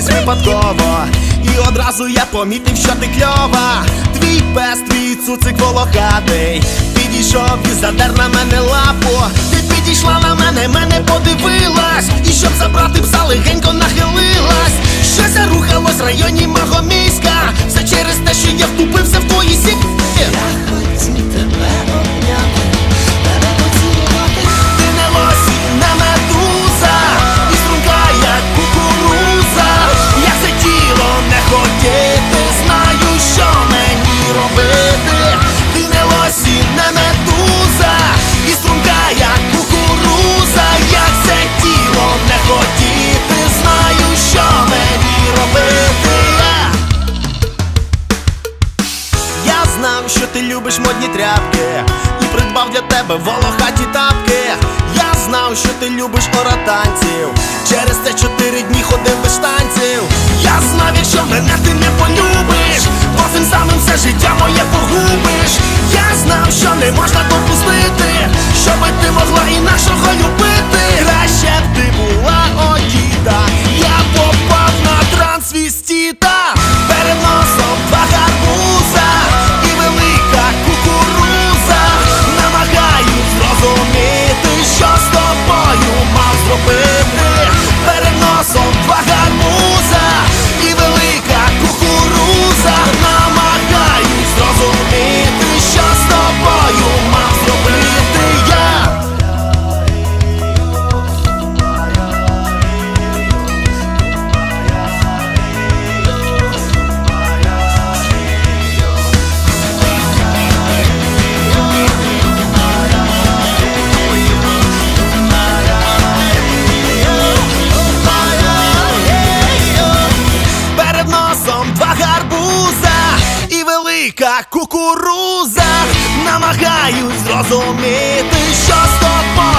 випадково. І одразу я помітив, що ти кльова. Твій пес, твій цуцик волохатий. Підійшов і задер на мене лапу. Ти підійшла на мене, мене подивилась. І щоб забрати пса, легенько нахилилась. Щось рухалось в районі мого міська. Ти любиш модні тряпки. І придбав для тебе волохаті тапки. Я знав, що ти любиш оратанців. Через те чотири дні велика кукуруза. Намагаюсь зрозуміти, що з тобою